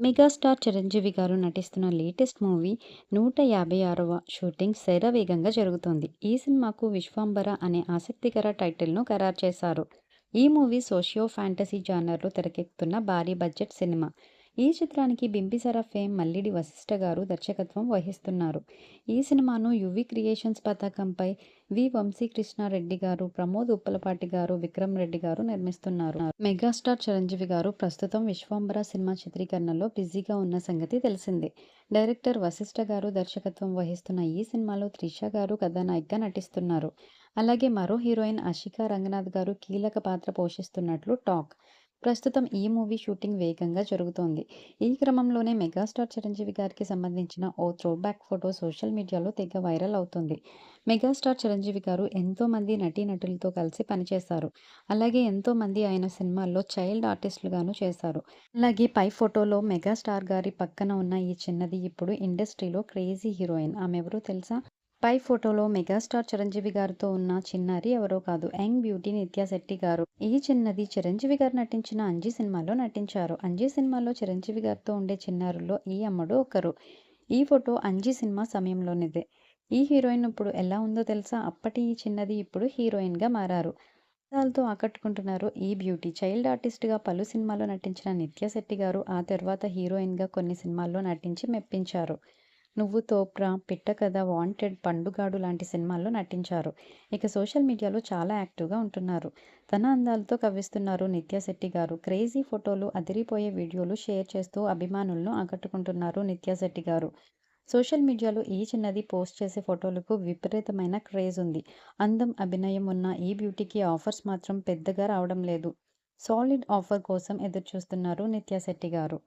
Megastar Chiranjeevi గారు నటిస్తున్న latest movie నూట యాభై ఆరవ షూటింగ్ శరవేగంగా జరుగుతోంది. ఈ సినిమాకు విశ్వాంబర అనే ఆసక్తికర టైటిల్ను ఖరారు చేశారు. ఈ మూవీ సోషియో ఫాంటసీ జానర్లో తెరకెక్కుతున్న భారీ బడ్జెట్ సినిమా. ఈ చిత్రానికి బింబిసార ఫేమ్ మల్లిడి వశిష్ఠ గారు దర్శకత్వం వహిస్తున్నారు. ఈ సినిమాను యువి క్రియేషన్స్ పతాకంపై వి వంశీకృష్ణారెడ్డి గారు, ప్రమోద్ ఉప్పలపాటి గారు, విక్రమ్ రెడ్డి గారు నిర్మిస్తున్నారు. మెగాస్టార్ చిరంజీవి గారు ప్రస్తుతం విశ్వాంబర సినిమా చిత్రీకరణలో బిజీగా ఉన్న సంగతి తెలిసిందే. డైరెక్టర్ వశిష్ఠ గారు దర్శకత్వం వహిస్తున్న ఈ సినిమాలో త్రిష గారు కథానాయికగా నటిస్తున్నారు. అలాగే మరో హీరోయిన్ అషికా రంగనాథ్ గారు కీలక పాత్ర పోషిస్తున్నట్లు టాక్. ప్రస్తుతం ఈ మూవీ షూటింగ్ వేగంగా జరుగుతోంది. ఈ క్రమంలోనే మెగాస్టార్ చిరంజీవి గారికి సంబంధించిన ఓ త్రోబ్యాక్ ఫోటో సోషల్ మీడియాలో తెగ వైరల్ అవుతోంది. మెగాస్టార్ చిరంజీవి గారు ఎంతోమంది నటీనటులతో కలిసి పనిచేశారు. అలాగే ఎంతోమంది ఆయన సినిమాల్లో చైల్డ్ ఆర్టిస్టులుగాను చేశారు. అలాగే పై ఫోటోలో మెగాస్టార్ గారి పక్కన ఉన్న ఈ చిన్నది ఇప్పుడు ఇండస్ట్రీలో క్రేజీ హీరోయిన్. ఆమె ఎవరో తెలుసా? పై ఫోటోలో మెగాస్టార్ చిరంజీవి గారితో ఉన్న చిన్నారి ఎవరో కాదు యంగ్ బ్యూటీ నిత్యా శెట్టి గారు. ఈ చిన్నది చిరంజీవి గారు నటించిన 'అంజి' సినిమాలో నటించారు. 'అంజి' సినిమాలో చిరంజీవి గారితో ఉండే చిన్నారుల్లో ఈ అమ్మడు ఒకరు. ఈ ఫోటో 'అంజి' సినిమా సమయంలోనిదే. ఈ హీరోయిన్ ఇప్పుడు ఎలా ఉందో తెలుసా? అప్పటి ఈ చిన్నది ఇప్పుడు హీరోయిన్గా మారారు. అందాలతో ఆకట్టుకుంటున్నారు ఈ బ్యూటీ. చైల్డ్ ఆర్టిస్ట్గా పలు సినిమాల్లో నటించిన నిత్యా శెట్టి గారు ఆ తర్వాత హీరోయిన్గా కొన్ని సినిమాల్లో నటించి మెప్పించారు. 'నువ్వు తోప్రా', 'పిట్టకథ', 'వాంటెడ్', 'పండుగాడు' లాంటి సినిమాల్లో నటించారు. ఇక సోషల్ మీడియాలో చాలా యాక్టివ్గా ఉంటున్నారు. తన అందాలతో కవ్విస్తున్నారు నిత్యా శెట్టి గారు. క్రేజీ ఫోటోలు, అదిరిపోయే వీడియోలు షేర్ చేస్తూ అభిమానులను ఆకట్టుకుంటున్నారు నిత్యా శెట్టి గారు. సోషల్ మీడియాలో ఈ చిన్నది పోస్ట్ చేసే ఫోటోలకు విపరీతమైన క్రేజ్ ఉంది. అందం, అభినయం ఉన్న ఈ బ్యూటీకి ఆఫర్స్ మాత్రం పెద్దగా రావడం లేదు. సాలిడ్ ఆఫర్ కోసం ఎదురుచూస్తున్నారు నిత్యా శెట్టి గారు.